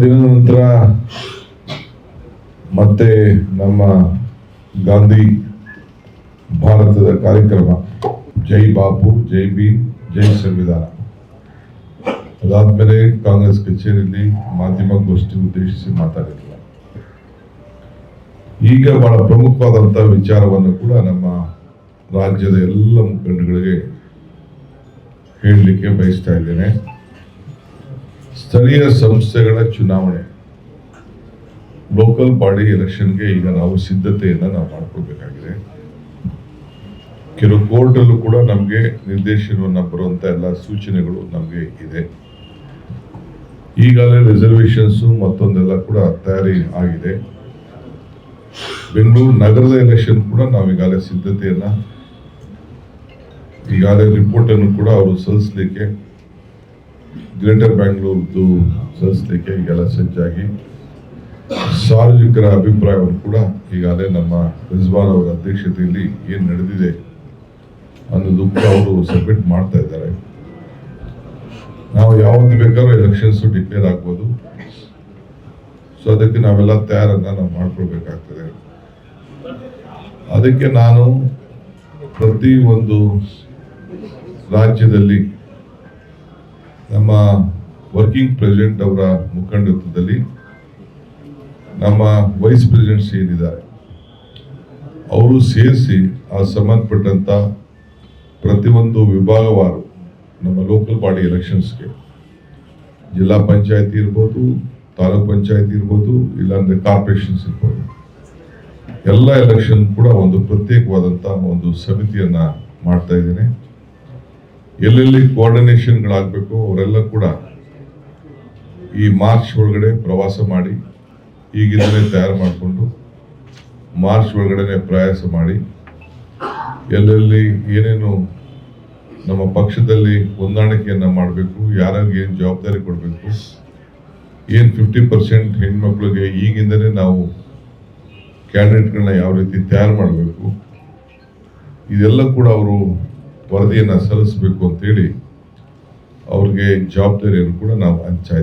ದಿನದ ನಂತರ ಮತ್ತೆ ನಮ್ಮ ಗಾಂಧಿ ಭಾರತದ ಕಾರ್ಯಕ್ರಮ. ಜೈ ಬಾಪು, ಜೈ ಭೀಮ್, ಜೈ ಸಂವಿಧಾನ. ಅದಾದ್ಮೇಲೆ ಕಾಂಗ್ರೆಸ್ ಕಚೇರಿಯಲ್ಲಿ ಮಾಧ್ಯಮ ಮಾಧ್ಯಮಗೋಷ್ಠಿ ಉದ್ದೇಶಿಸಿ ಮಾತಾಡಿಲ್ಲ ಈಗ ಬಹಳ ಪ್ರಮುಖವಾದಂತಹ ವಿಚಾರವನ್ನು ಕೂಡ ನಮ್ಮ ರಾಜ್ಯದ ಎಲ್ಲ ಮುಖಂಡಗಳಿಗೆ ಹೇಳಲಿಕ್ಕೆ ಬಯಸ್ತಾ ಇದ್ದೇನೆ. ಸ್ಥಳೀಯ ಸಂಸ್ಥೆಗಳ ಚುನಾವಣೆ. ಲೋಕಲ್ ಬಾಡಿ ಎಲೆಕ್ಷನ್ಗೆ ಈಗ ನಾವು ಸಿದ್ಧತೆಯನ್ನ ನಾವು ಮಾಡ್ಕೊಳ್ಬೇಕಾಗಿದೆ ಕೆಲವು ಕೋರ್ಟಲ್ಲೂ ಕೂಡ ನಮಗೆ ನಿರ್ದೇಶನವನ್ನು ಬರುವಂತ ಎಲ್ಲ ಸೂಚನೆಗಳು ನಮಗೆ ಇದೆ. ಈಗಾಗಲೇ ರಿಸರ್ವೇಶನ್ಸ್ ಮತ್ತೊಂದೆಲ್ಲ ಕೂಡ ತಯಾರಿ ಆಗಿದೆ. ಬೆಂಗಳೂರು ನಗರದ ಎಲೆಕ್ಷನ್ ಕೂಡ ನಾವು ಈಗಾಗಲೇ ಸಿದ್ಧತೆಯನ್ನ, ಈಗಾಗಲೇ ರಿಪೋರ್ಟ್ ಅನ್ನು ಕೂಡ ಅವರು ಸಲ್ಲಿಸಲಿಕ್ಕೆ ಗ್ರೇಟರ್ ಬ್ಯಾಂಗ್ಳೂರ್ದು ಸಲ್ಲಿಸಲಿಕ್ಕೆ ಈಗೆಲ್ಲ ಸಜ್ಜಾಗಿ ಸಾರ್ವಜನಿಕರ ಅಭಿಪ್ರಾಯವನ್ನು ಕೂಡ ಈಗಾಗಲೇ ನಮ್ಮ ರಿಜ್ವಾನ್ ಅವರ ಅಧ್ಯಕ್ಷತೆಯಲ್ಲಿ ಏನು ನಡೆದಿದೆ ಅನ್ನೋದು ಕೂಡ ಅವರು ಸಬ್ಮಿಟ್ ಮಾಡ್ತಾ ಇದ್ದಾರೆ. ನಾವು ಯಾವತ್ತು ಬೇಕಾದ್ರೂ ಎಲೆಕ್ಷನ್ಸ್ ಡಿಕ್ಲೇರ್ ಆಗ್ಬೋದು. ಸೊ ಅದಕ್ಕೆ ನಾವೆಲ್ಲ ತಯಾರನ್ನ ನಾವು ಮಾಡ್ಕೊಳ್ಬೇಕಾಗ್ತದೆ. ಅದಕ್ಕೆ ನಾನು ಪ್ರತಿ ಒಂದು ರಾಜ್ಯದಲ್ಲಿ ನಮ್ಮ ವರ್ಕಿಂಗ್ ಪ್ರೆಸಿಡೆಂಟ್ ಅವರ ಮುಖಂಡತ್ವದಲ್ಲಿ ನಮ್ಮ ವೈಸ್ ಪ್ರೆಸಿಡೆಂಟ್ಸ್ ಏನಿದ್ದಾರೆ, ಅವರು ಸೇರಿಸಿ ಆ ಸಂಬಂಧಪಟ್ಟಂಥ ಪ್ರತಿಯೊಂದು ವಿಭಾಗವಾರು ನಮ್ಮ ಲೋಕಲ್ ಬಾಡಿ ಎಲೆಕ್ಷನ್ಸ್ಗೆ ಜಿಲ್ಲಾ ಪಂಚಾಯತಿ ಇರ್ಬೋದು, ತಾಲೂಕ್ ಪಂಚಾಯತಿ ಇರ್ಬೋದು, ಇಲ್ಲಾಂದರೆ ಕಾರ್ಪೊರೇಷನ್ಸ್ ಇರ್ಬೋದು. ಎಲ್ಲ ಎಲೆಕ್ಷನ್ ಕೂಡ ಒಂದು ಪ್ರತ್ಯೇಕವಾದಂಥ ಒಂದು ಸಮಿತಿಯನ್ನು ಮಾಡ್ತಾ ಎಲ್ಲೆಲ್ಲಿ ಕೋಆರ್ಡಿನೇಷನ್ಗಳಾಗಬೇಕು ಅವರೆಲ್ಲ ಕೂಡ ಈ ಮಾರ್ಚ್ ಒಳಗಡೆ ಪ್ರವಾಸ ಮಾಡಿ ಈಗಿಂದಲೇ ತಯಾರು ಮಾಡಿಕೊಂಡು ಮಾರ್ಚ್ ಒಳಗಡೆ ಪ್ರಯಾಸ ಮಾಡಿ ಎಲ್ಲೆಲ್ಲಿ ಏನೇನು ನಮ್ಮ ಪಕ್ಷದಲ್ಲಿ ಹೊಂದಾಣಿಕೆಯನ್ನು ಮಾಡಬೇಕು, ಯಾರ್ಯಾರಿಗೆ ಏನು ಜವಾಬ್ದಾರಿ ಕೊಡಬೇಕು, ಏನು ಫಿಫ್ಟಿ ಪರ್ಸೆಂಟ್ ಹೆಣ್ಮಕ್ಳಿಗೆ ಈಗಿಂದಲೇ ನಾವು ಕ್ಯಾಂಡಿಡೇಟ್ಗಳನ್ನ ಯಾವ ರೀತಿ ತಯಾರು ಮಾಡಬೇಕು, ಇದೆಲ್ಲ ಕೂಡ ಅವರು ವರದಿಯನ್ನು ಸಲ್ಲಿಸಬೇಕು ಅಂತೇಳಿ ಅವ್ರಿಗೆ ಜವಾಬ್ದಾರಿಯನ್ನು ಕೂಡ ನಾವು ಹಂಚ್ತಾ